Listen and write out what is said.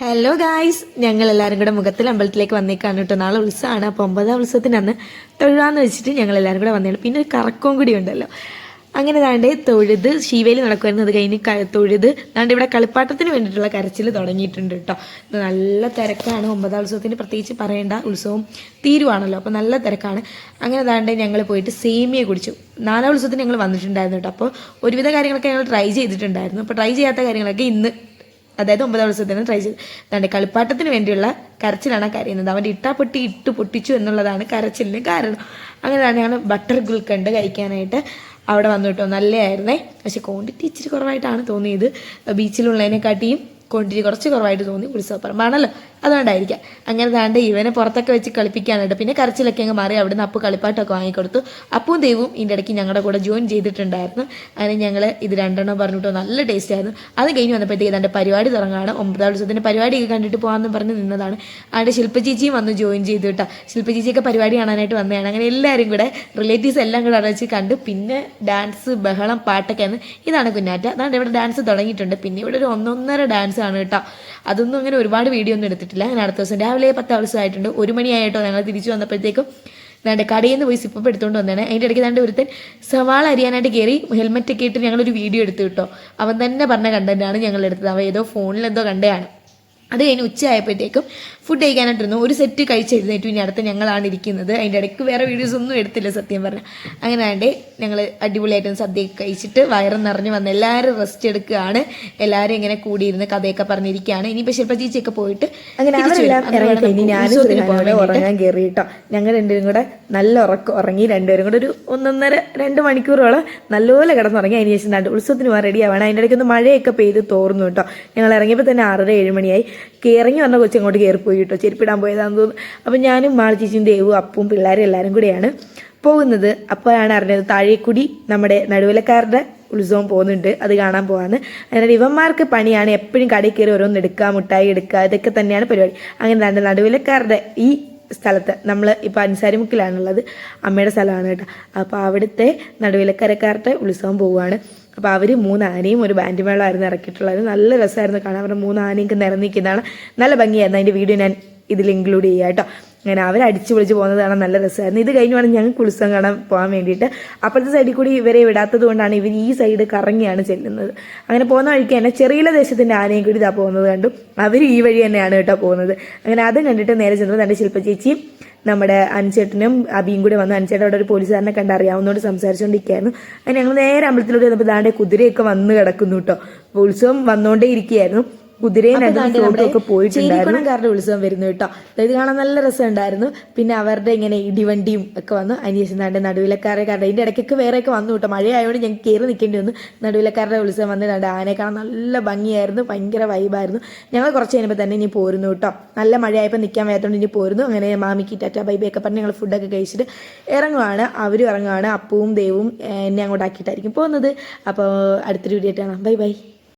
Hello guys ഞങ്ങൾ എല്ലാവരും കൂടെ മുഖത്തിൽ അമ്പലത്തിലേക്ക് വന്നേക്കാണ് കേട്ടോ. നാളെ ഉത്സവമാണ്. അപ്പോൾ ഒമ്പതാം ഉത്സവത്തിന് അന്ന് തൊഴുവാന്ന് വെച്ചിട്ട് ഞങ്ങൾ എല്ലാവരും കൂടെ വന്നേണ്. പിന്നെ ഒരു കറക്കവും കൂടി ഉണ്ടല്ലോ. അങ്ങനെ താണ്ടേ തൊഴുത് ശിവേലി നടക്കുമായിരുന്നു അത് കഴിഞ്ഞ് തൊഴുത് താണ്ട് ഇവിടെ കളിപ്പാട്ടത്തിന് വേണ്ടിയിട്ടുള്ള കരച്ചിൽ തുടങ്ങിയിട്ടുണ്ട് കേട്ടോ. നല്ല തിരക്കാണ്. ഒമ്പതാം ഉത്സവത്തിന് പ്രത്യേകിച്ച് പറയേണ്ട ഉത്സവം തീരുവാണല്ലോ. അപ്പോൾ നല്ല തിരക്കാണ്. അങ്ങനെ താണ്ടെ ഞങ്ങൾ പോയിട്ട് സേമിയ കുടിച്ചു. നാലാം ഉത്സവത്തിന് ഞങ്ങൾ വന്നിട്ടുണ്ടായിരുന്നു കേട്ടോ. അപ്പോൾ ഒരുവിധ കാര്യങ്ങളൊക്കെ ഞങ്ങൾ ട്രൈ ചെയ്തിട്ടുണ്ടായിരുന്നു. അപ്പോൾ ട്രൈ ചെയ്യാത്ത കാര്യങ്ങളൊക്കെ ഇന്ന് അതായത് ഒമ്പതാം ദിവസത്തിന് ട്രൈ ചെയ്ത്. അതാണ്ട് കളിപ്പാട്ടത്തിന് വേണ്ടിയുള്ള കരച്ചിലാണ് കരയുന്നത് അവന്റെ ഇട്ടാപ്പെട്ടി പൊട്ടി ഇട്ട് പൊട്ടിച്ചു എന്നുള്ളതാണ് കരച്ചിലിന് കാരണം. അങ്ങനെയാണ് ഞങ്ങൾ ബട്ടർ ഗുൽക്കണ്ട് കഴിക്കാനായിട്ട് അവിടെ വന്നു കേട്ടോ. നല്ലതായിരുന്നേ. പക്ഷെ ക്വാണ്ടിറ്റി ഇച്ചിരി കുറവായിട്ടാണ് തോന്നിയത്. ബീച്ചിലുള്ളതിനെക്കാട്ടിയും ക്വാണ്ടിറ്റി കുറച്ച് കുറവായിട്ട് തോന്നി ഉത്സവപ്പറമ്പാണല്ലോ അതുകൊണ്ടായിരിക്കാം. അങ്ങനെ താണ്ട് ഇവനെ പുറത്തൊക്കെ വെച്ച് കളിപ്പിക്കാനായിട്ട്. പിന്നെ കരച്ചിലൊക്കെ അങ്ങ് മാറി അവിടുന്ന് അപ്പു കളിപ്പാട്ടൊക്കെ വാങ്ങിക്കൊടുത്തു. അപ്പും ദൈവവും ഇതിന്റെ ഇടയ്ക്ക് ഞങ്ങളുടെ കൂടെ ജോയിൻ ചെയ്തിട്ടുണ്ടായിരുന്നു. അങ്ങനെ ഞങ്ങൾ ഇത് രണ്ടെണ്ണം പറഞ്ഞിട്ടോ നല്ല ടേസ്റ്റ് ആയിരുന്നു. അത് കഴിഞ്ഞ് വന്നപ്പോഴത്തേക്ക് എന്റെ പരിപാടി തുടങ്ങുകയാണ് ഒമ്പതാം ദിവസത്തിന്റെ പരിപാടിയൊക്കെ കണ്ടിട്ട് പോകാമെന്ന് പറഞ്ഞ് നിന്നതാണ്. അവിടെ ശില്പ ചേച്ചിയും വന്ന് ജോയിൻ ചെയ്തു കേട്ടോ. ശില്പചേച്ചിയൊക്കെ പരിപാടി കാണാനായിട്ട് വന്നതാണ്. അങ്ങനെ എല്ലാവരും കൂടെ റിലേറ്റീവ്സ് എല്ലാം കൂടെ അവിടെ കണ്ടു. പിന്നെ ഡാൻസ് ബഹളം പാട്ടൊക്കെ ആണ് ഇതാണ് കുഞ്ഞാറ്റ. അതാണ്ട് ഇവിടെ ഡാൻസ് തുടങ്ങിയിട്ടുണ്ട്. പിന്നെ ഇവിടെ ഒരു ഒന്നൊന്നര ഡാൻസ് ആണ് കേട്ടോ. അതൊന്നും അങ്ങനെ ഒരുപാട് വീഡിയോ ഒന്നും എടുത്തിട്ടില്ല. ഞാൻ അടുത്ത ദിവസം രാവിലെ പത്ത് ദിവസമായിട്ടുണ്ട് ഒരു മണിയായിട്ടോ ഞങ്ങൾ തിരിച്ചു വന്നപ്പോഴത്തേക്കും ഞങ്ങളുടെ കടയിൽ നിന്ന് പോയി സിപ്പപ്പ് എടുത്തുകൊണ്ട് വന്നതാണ്. അതിന്റെ ഇടയ്ക്ക് തന്നെ ഒരുത്തൻ സവാള അരിയാനായിട്ട് കയറി ഹെൽമെറ്റ് ഒക്കെ ഇട്ട് ഞങ്ങളൊരു വീഡിയോ എടുത്തു കിട്ടോ. അവൻ തന്നെ പറഞ്ഞ കണ്ടന്റാണ് ഞങ്ങൾ എടുത്തത്. അവ ഏതോ ഫോണിലെന്തോ കണ്ടതാണ്. അത് കഴിഞ്ഞ് ഉച്ചയായപ്പോഴത്തേക്കും ഫുഡ് കഴിക്കാനായിട്ടിരുന്നു. ഒരു സെറ്റ് കഴിച്ചെഴുന്നേറ്റു ഇനി അടുത്ത ഞങ്ങളാണ് ഇരിക്കുന്നത്. അതിന്റെ ഇടയ്ക്ക് വേറെ വീഡിയോസ് ഒന്നും എടുത്തില്ല സത്യം പറഞ്ഞാൽ അങ്ങനെ ആണ്ട് ഞങ്ങൾ അടിപൊളിയായിട്ട് സദ്യയൊക്കെ കഴിച്ചിട്ട് വയറും നിറഞ്ഞ് വന്ന് എല്ലാവരും റെസ്റ്റ് എടുക്കുകയാണ്. എല്ലാവരും ഇങ്ങനെ കൂടിയിരുന്ന് കഥയൊക്കെ പറഞ്ഞിരിക്കുകയാണ്. ഇനിയിപ്പോൾ ശില്പ ചേച്ചിയൊക്കെ പോയിട്ട് അങ്ങനെ. ഉറങ്ങാൻ ഞങ്ങൾ രണ്ടുപേരും കൂടെ നല്ല ഉറക്കം ഉറങ്ങി രണ്ടുപേരും കൂടെ ഒരു ഒന്നൊന്നര രണ്ട് മണിക്കൂറോളം നല്ലപോലെ കിടന്നുറങ്ങി. അതിന് ശേഷം രണ്ട് ഉത്സവത്തിന് പോകാൻ റെഡി ആവണം. അതിന്റെ ഇടയ്ക്ക് ഒന്ന് മഴയൊക്കെ പെയ്ത് തോർന്നു കേട്ടോ. ഞങ്ങൾ ഇറങ്ങിയപ്പോൾ തന്നെ ആറര ഏഴ് മണിയായി. ഇറങ്ങി വന്ന കൊച്ചു അങ്ങോട്ട് കയറിപ്പോയി കേട്ടോ ചെരുപ്പിടാൻ പോയതാണെന്ന് തോന്നുന്നു. അപ്പം ഞാനും മാളി ചേച്ചിയും ദേവും അപ്പും പിള്ളേരും എല്ലാവരും കൂടെയാണ് പോകുന്നത്. അപ്പോഴാണ് അറിഞ്ഞത് താഴേക്കുടി നമ്മുടെ നടുവിലക്കാരുടെ ഉത്സവം പോകുന്നുണ്ട്. അത് കാണാൻ പോവാന്ന്. അങ്ങനെ ഇവന്മാർക്ക് പണിയാണ് എപ്പോഴും കടയിൽ കയറി ഓരോന്ന് എടുക്കുക മുട്ടായി എടുക്കുക ഇതൊക്കെ തന്നെയാണ് പരിപാടി. അങ്ങനെ രണ്ട് നടുവിലക്കാരുടെ ഈ സ്ഥലത്ത് നമ്മൾ ഇപ്പോൾ അൻസാരിമുക്കിലാണുള്ളത്. അമ്മയുടെ സ്ഥലമാണ് കേട്ടോ. അപ്പോൾ അവിടുത്തെ നടുവിലക്കരക്കാരുടെ ഉത്സവം പോവുകയാണ്. അപ്പോൾ അവർ മൂന്ന് ആനയും ഒരു ബാൻഡ് മേളമായിരുന്നു ഇറക്കിയിട്ടുള്ളത്. നല്ല രസമായിരുന്നു കാണാൻ. അവരുടെ മൂന്ന് ആനയൊക്കെ നിറഞ്ഞിരിക്കുന്നതാണ് നല്ല ഭംഗിയായിരുന്നു. അതിന്റെ വീഡിയോ ഞാൻ ഇതിൽ ഇൻക്ലൂഡ് ചെയ്യാം കേട്ടോ. അങ്ങനെ അവർ അടിച്ചു പൊളിച്ച് പോകുന്നത് കാണാൻ നല്ല രസമായിരുന്നു. ഇത് കഴിഞ്ഞ് വേണം ഞങ്ങൾക്ക് ഉത്സവം കാണാൻ പോകാൻ വേണ്ടിയിട്ട്. അപ്പോഴത്തെ സൈഡിൽ കൂടി ഇവരെ വിടാത്തത് കൊണ്ടാണ് ഇവർ ഈ സൈഡ് കറങ്ങിയാണ് ചെല്ലുന്നത്. അങ്ങനെ പോകുന്ന വഴിക്ക് തന്നെ ചെറിയ ദേശത്തിന്റെ ആനയും കൂടി ഇതാ പോകുന്നത് കണ്ടു. അവർ ഈ വഴി തന്നെയാണ് കേട്ടോ പോകുന്നത്. അങ്ങനെ അതും കണ്ടിട്ട് നേരെ ചെന്നത് എന്റെ ശില്പ ചേച്ചിയും നമ്മുടെ അനുചേട്ടനും അബിയും കൂടെ വന്നു അനുചേട്ടൻ അവിടെ ഒരു പോലീസുകാരനെ കണ്ട് അറിയാവുന്നതുകൊണ്ട് സംസാരിച്ചുകൊണ്ടിരിക്കുകയായിരുന്നു അങ്ങനെ ഞങ്ങൾ നേരെ അമ്പലത്തിലൂടെ വന്നപ്പോൾ ദാണ്ടെ കുതിരയൊക്കെ വന്ന് കിടക്കുന്നു കേട്ടോ. ഉത്സവം വന്നുകൊണ്ടേ ഇരിക്കുകയായിരുന്നു. കുതിരയും രണ്ട് ഫ്ലോട്ടും ഒക്കെ പോയിട്ടുണ്ടായിരുന്നു. ഉത്സവം വരുന്നു കേട്ടോ. ഇത് കാണാൻ നല്ല രസം ഉണ്ടായിരുന്നു പിന്നെ അവരുടെ ഇങ്ങനെ ഇടിവണ്ടിയും ഒക്കെ വന്നു. അതിനുശേഷം നടുവിലക്കാരെ നടുവിലക്കാരുടെ അതിന്റെ ഇടയ്ക്കൊക്കെ വേറെയൊക്കെ വന്നു കേട്ടോ. മഴയായതുകൊണ്ട് ഞങ്ങൾക്ക് കയറി നിൽക്കേണ്ടി വന്നു. നടുവിലക്കാരുടെ ഉത്സവം വന്നിട്ടുണ്ട് ആനയെ കാണാൻ നല്ല ഭംഗിയായിരുന്നു. ഭയങ്കര വൈബായിരുന്നു ഞങ്ങൾ കുറച്ച് കഴിഞ്ഞപ്പോൾ തന്നെ ഇനി പോരുന്നു കേട്ടോ. നല്ല മഴയായപ്പോൾ നിൽക്കാൻ വയ്യാത്തതുകൊണ്ട് ഇനി പോരുന്നു. അങ്ങനെ മാമിക്ക് ടാറ്റ ബൈബി ഒക്കെ പറഞ്ഞ് ഞങ്ങൾ ഫുഡൊക്കെ കഴിച്ചിട്ട് ഇറങ്ങുവാണ്. അവരും ഇറങ്ങുവാണ്. അപ്പവും ദേവും എന്നെ അങ്ങോട്ടാക്കിയിട്ടായിരിക്കും പോകുന്നത്. അപ്പോൾ അടുത്തൊരു വീഡിയോ കാണാം. Bye bye.